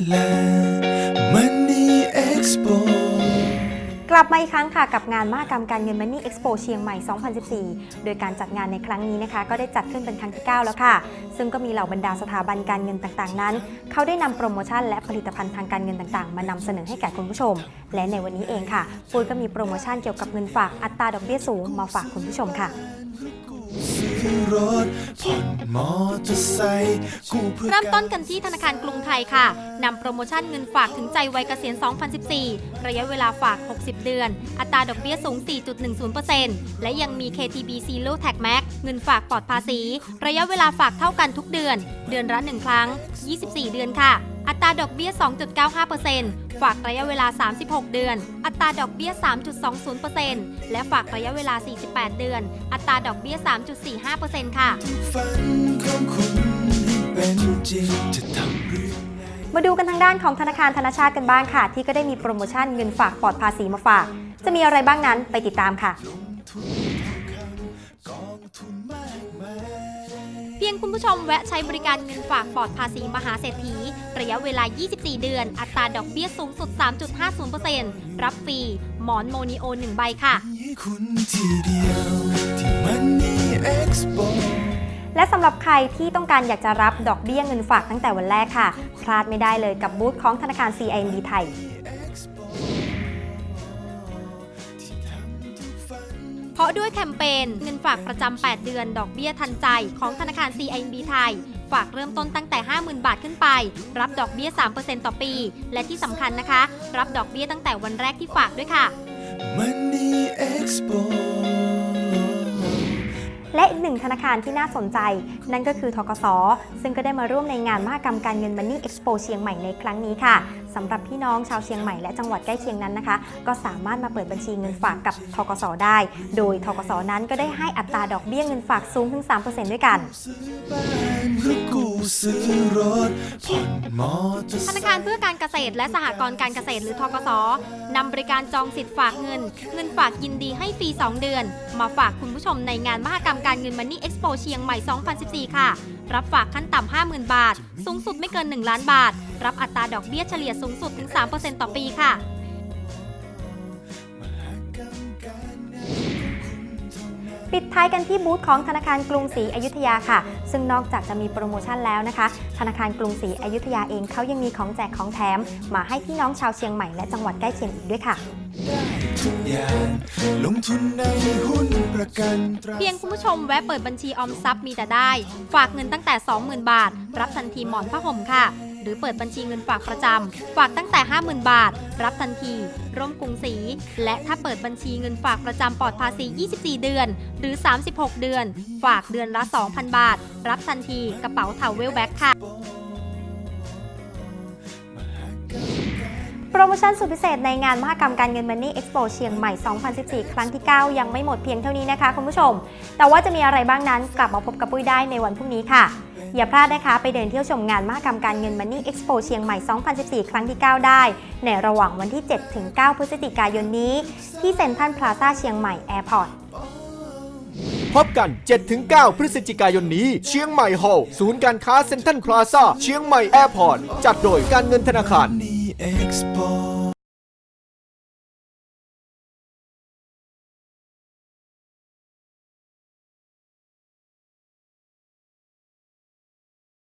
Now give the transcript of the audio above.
Thailand Money Expo กลับมาอีกครั้งค่ะกับงานมหกรรมการเงิน Money Expo เชียงใหม่ 2014 โดยการจัดงานในครั้งนี้นะคะ ก็ได้จัดขึ้นเป็นครั้งที่ 9 แล้วค่ะ ซึ่งก็มีเหล่าบรรดาสถาบันการเงินต่างๆ นั้น เขาได้นำโปรโมชั่นและผลิตภัณฑ์ทางการเงินต่างๆ มานำเสนอให้แก่คุณผู้ชม และในวันนี้เองค่ะปุ้ยก็มีโปรโมชั่นเกี่ยวกับเงินฝากอัตราดอกเบี้ยสูงมาฝากคุณผู้ชมค่ะ ซื้อรถผ่อนมอเตอร์ไซค์กู้เพื่อเริ่มต้นกันที่ธนาคารกรุงไทยค่ะ นำโปรโมชั่นเงินฝากถึงใจวัยเกษียณ 2014 ระยะเวลาฝาก 60 เดือน อัตราดอกเบี้ยสูง 4.10%และยังมี KTB Zero Tax Max เงินฝากปลอดภาษี ระยะเวลาฝากเท่ากันทุกเดือน เดือนละ1ครั้ง 24 เดือนค่ะ อัตราดอกเบี้ย 2.95%ฝากระยะเวลา 36 เดือน อัตราดอกเบี้ย 3.20%และฝากระยะเวลา 48 เดือน อัตราดอกเบี้ย 3.45%ค่ะฝันของคุณให้เป็นจริงจะทำเรื่องมาดูกันทางด้านของธนาคารธนาชาติกันบ้างค่ะ ที่ก็ได้มีโปรโมชั่นเงินฝากปลอดภาษีมาฝาก จะมีอะไรบ้างนั้นไปติดตามค่ะ เพียงคุณผู้ชมแวะใช้บริการเงินฝากปลอดภาษีมหาเศรษฐี ระยะเวลา 24 เดือน อัตราดอกเบี้ยสูงสุด 3.50%รับฟรี หมอนโมนิโอ 1 ใบค่ะให้คุณทีเดียวที่ Money Expo และสำหรับใครที่ต้องการอยากจะรับดอกเบี้ยเงินฝากตั้งแต่วันแรกค่ะ พลาดไม่ได้เลยกับบูธของธนาคาร CIMB ไทย ราะด้วยแคมเปญเงินฝากประจำ 8 เดือน ดอกเบี้ยทันใจ ของธนาคาร CIMB ไทย ฝากเริ่มต้นตั้งแต่ 50,000 บาทขึ้นไป รับดอกเบี้ย 3%ต่อปี และที่สำคัญนะคะ รับดอกเบี้ยตั้งแต่วันแรกที่ฝากด้วยค่ะ Money Expo และ อีกหนึ่งธนาคารที่น่าสนใจ นั่นก็คือทกส ซึ่งก็ได้มาร่วมในงานมหกรรมการเงิน Money Expo เชียงใหม่ในครั้งนี้ค่ะสำหรับพี่น้องชาวเชียงใหม่และจังหวัดใกล้เคียงนั้นนะคะ ก็สามารถมาเปิดบัญชีเงินฝากกับทกส ได้ โดยทกส นั้นก็ได้ให้อัตราดอกเบี้ยเงินฝากสูงถึง 3%ด้วยกัน ธนาคารเพื่อการเกษตรและสหกรณ์การเกษตรหรือทกสนำบริการจองสิทธิ์ฝากเงิน เงินฝากยินดีให้ฟรี 2 เดือน มาฝากคุณผู้ชมในงานมหกรรมการเงินมันนี่เอ็กซ์โปเชียงใหม่ 2014 ค่ะ รับฝากขั้นต่ำ 50,000 บาท สูงสุดไม่เกิน 1 ล้านบาท รับอัตราดอกเบี้ยเฉลี่ยสูงสุดถึง 3%ต่อปีค่ะ ปิดท้ายกันที่บูธของธนาคารกรุงศรีอยุธยาค่ะ ซึ่งนอกจากจะมีโปรโมชั่นแล้วนะคะ ธนาคารกรุงศรีอยุธยาเองเขายังมีของแจกของแถม มาให้พี่น้องชาวเชียงใหม่และจังหวัดใกล้เคียงอีกด้วยค่ะ ทุกอย่าง ลงทุนในหุ้นประกันตรา เพียงคุณผู้ชมแวะเปิดบัญชีออมทรัพย์มีแต่ได้ ฝากเงินตั้งแต่ 20,000 บาท รับทันทีหมอนผ้าห่มค่ะ หรือเปิดบัญชีเงินฝากประจำ ฝากตั้งแต่ 50,000 บาท รับทันที ร่วมกรุงศรีและถ้าเปิดบัญชีเงินฝากประจำปลอดภาษี 24 เดือน หรือ 36 เดือน ฝากเดือนละ 2,000 บาท รับทันทีกระเป๋าเทาเวลแบ็คค่ะ รโมชั่นสุดพิเศษในงานมหกรรมการเงิน Money Expo เชียงใหม่ 2014 ครั้งที่ 9 ยังไม่หมดเพียงเท่านี้นะคะคุณผู้ชม แต่ว่าจะมีอะไรบ้างนั้นกลับมาพบกับปุ้ยได้ในวันพรุ่งนี้ค่ะ อย่าพลาดนะคะไปเดินเที่ยวชมงานมหกรรมการเงิน Money Expo เชียงใหม่ 2014 ครั้งที่ 9 ได้ ในระหว่างวันที่ 7 ถึง 9 พฤศจิกายนนี้ ที่เซ็นทรัลพลาซ่าเชียงใหม่แอร์พอร์ตพบกัน 7-9 พฤศจิกายนนี้ เชียงใหม่ฮอลล์ศูนย์การค้าเซ็นทรัลพลาซ่าเชียงใหม่แอร์พอร์ตจัดโดยการเงินธนาคาร Expo